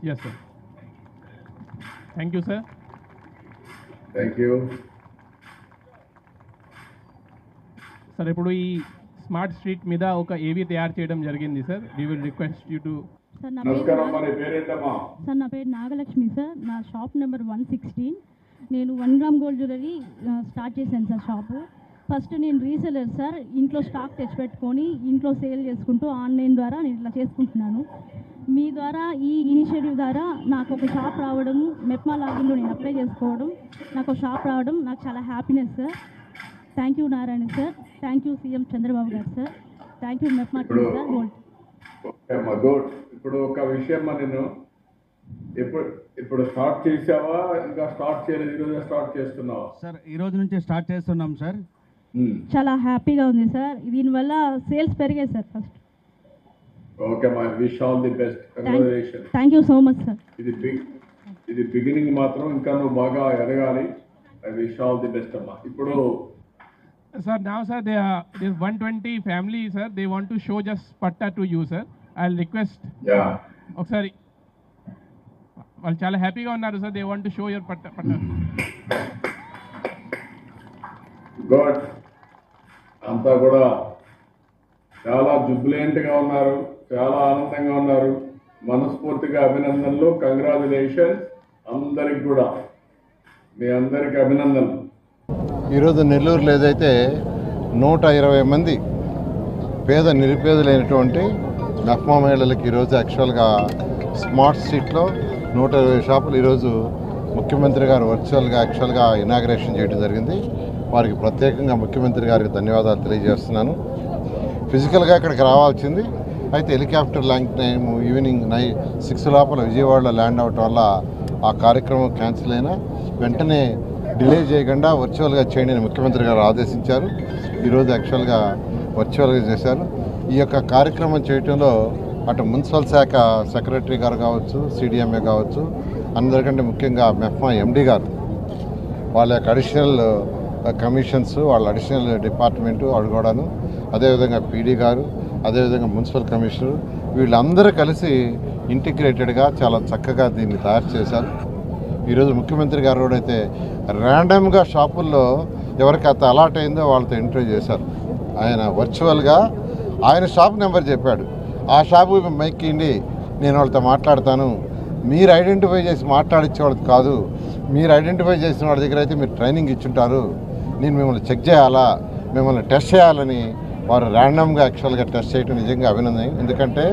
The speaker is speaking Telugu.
Yes, sir. Thank you, sir. Thank you sir ఇప్పుడు ఈ స్మార్ట్ స్ట్రీట్ మీద ఒక ఏవి తయారు చేయడం జరిగింది sir we will request you to sir నా పేరు నమస్కారం నాగ- మరి పేరేంటమ్మా? సార్ నా పేరు నాగలక్ష్మి సార్ నా షాప్ నెంబర్ వన్ సిక్స్టీన్ నేను one gram gold jewellery start చేశాను సార్ షాపు ఫస్ట్ నేను రీసెలర్ సార్ ఇంట్లో స్టాక్ తెచ్చిపెట్టుకొని ఇంట్లో సేల్ చేసుకుంటూ ఆన్లైన్ ద్వారా నేను ఇట్లా చేసుకుంటున్నాను. మీ ద్వారా ఈ ఇనిషియేటివ్ ద్వారా నాకు ఒక షాప్ రావడం మెప్మా లాగిన్లో నేను అప్లై చేసుకోవడం నాకు ఒక షాప్ రావడం నాకు చాలా happiness sir thank you Narayana sir thank you CM Chandrababu garu sir thank you MEPMA team sir gold good ఇప్పుడు ఒక విషయం మా నేను ఇప్పుడు ఇప్పుడు స్టార్ట్ చేసావా? ఇంకా స్టార్ట్ చేయలేదు. ఈరోజే స్టార్ట్ చేస్తున్నావా? సార్ ఈ రోజు నుంచి స్టార్ట్ చేస్తున్నాం సార్ Hmm. చాలా హ్యాపీగా ఉంది సార్ దీనివల్ల సేల్స్ పెరిగాయి సార్ ఫస్ట్ ఓకే అమ్మా wish all the best congratulation thank you so much sir ఇది బిగ్ ఇది బిగినింగ్ మాత్రం ఇంకా నువ్వు బాగా ఎదగాలి. I wish all the best అమ్మా. ఇప్పుడు sir sir they are this 120 family sir. They want to show just patta to you sir. I'll request. Yeah ఒకసారి. వాళ్ళు చాలా హ్యాపీగా ఉన్నారు sir they want to show your patta patta good అంతా కూడా చాలా జుబ్లెంట్గా ఉన్నారు చాలా ఆనందంగా ఉన్నారు. మనస్ఫూర్తిగా అభినందనలు కంగ్రాచులేషన్స్ అందరికి కూడా. మీ అందరికి అభినందనలు. ఈరోజు నెల్లూరులో ఏదైతే నూట ఇరవై మంది పేద నిరుపేదలైనటువంటి నఫ్మా మహిళలకు ఈరోజు యాక్చువల్గా స్మార్ట్ సిటీలో నూట ఇరవై షాపులు ఈరోజు ముఖ్యమంత్రి గారు వర్చువల్గా యాక్చువల్గా ఇనాగ్రేషన్ చేయడం జరిగింది. వారికి ప్రత్యేకంగా ముఖ్యమంత్రి గారికి ధన్యవాదాలు తెలియజేస్తున్నాను. ఫిజికల్గా ఇక్కడికి రావాల్సింది. అయితే హెలికాప్టర్ ల్యాండ్ టైం ఈవినింగ్ నై సిక్స్ లోపల విజయవాడలో ల్యాండ్ అవటం వల్ల ఆ కార్యక్రమం క్యాన్సిల్ అయినా వెంటనే డిలే చేయకుండా వర్చువల్గా చేయండి అని ముఖ్యమంత్రి గారు ఆదేశించారు. ఈరోజు యాక్చువల్గా వర్చువల్గా చేశారు. ఈ యొక్క కార్యక్రమం చేయటంలో అటు మున్సిపల్ శాఖ సెక్రటరీ గారు కావచ్చు సిడిఎంఏ కావచ్చు అందరికంటే ముఖ్యంగా మెఫ్మా ఎండి గారు. వాళ్ళ యొక్క అడిషనల్ కమిషన్స్ uh, వాళ్ళ అడిషనల్ డిపార్ట్మెంటు వాళ్ళు కూడాను అదేవిధంగా పీడీ గారు అదేవిధంగా మున్సిపల్ కమిషనర్ వీళ్ళందరూ కలిసి ఇంటిగ్రేటెడ్గా చాలా చక్కగా దీన్ని తయారు చేశారు. ఈరోజు ముఖ్యమంత్రి గారు కూడా అయితే ర్యాండమ్గా షాపుల్లో ఎవరికి అత అలాట్ అయిందో వాళ్ళతో ఇంటర్వ్యూ చేశారు. ఆయన వర్చువల్గా ఆయన షాప్ నెంబర్ చెప్పాడు. ఆ షాపు మైక్ నేను వాళ్ళతో మాట్లాడతాను. మీరు ఐడెంటిఫై చేసి మాట్లాడించే వాళ్ళది కాదు. మీరు ఐడెంటిఫై చేసిన వాళ్ళ దగ్గర అయితే మీరు ట్రైనింగ్ ఇచ్చుంటారు. నేను మిమ్మల్ని చెక్ చేయాలా? మిమ్మల్ని టెస్ట్ చేయాలని వారు ర్యాండమ్గా యాక్చువల్గా టెస్ట్ చేయడం నిజంగా అభినందన ఎందుకంటే